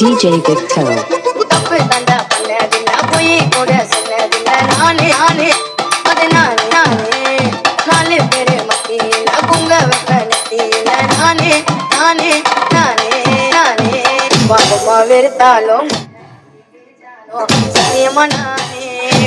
DJ Big Toe. தப்பு தண்டா பண்ணதில்ல போய் கூட சொன்னதில்ல நானே நானே அது நானே நானே நாலு பேரு மத்தியில குங்க வைக்க நத்தியில நானே நானே நானே நானே பாவமா வெறுத்தாலும் சத்தியமா நானே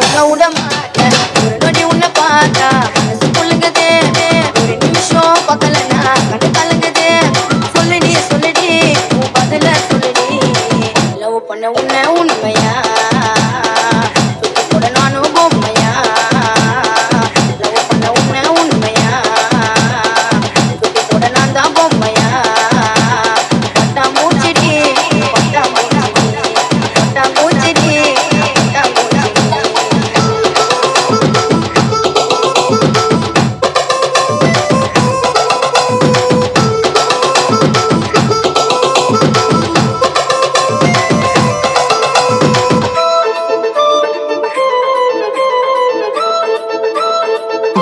உன்னை விட மாட்டேன் ஒரு நொடி உன்னை பார்த்தா não, não, não.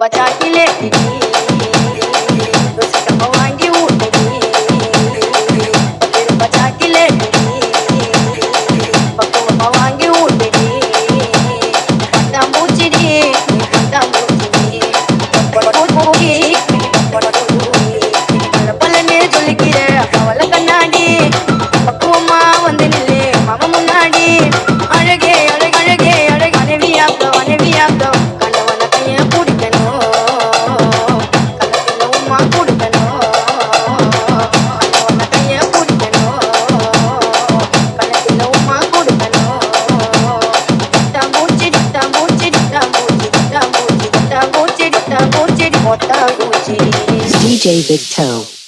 बचा के ले DJ Big Toe.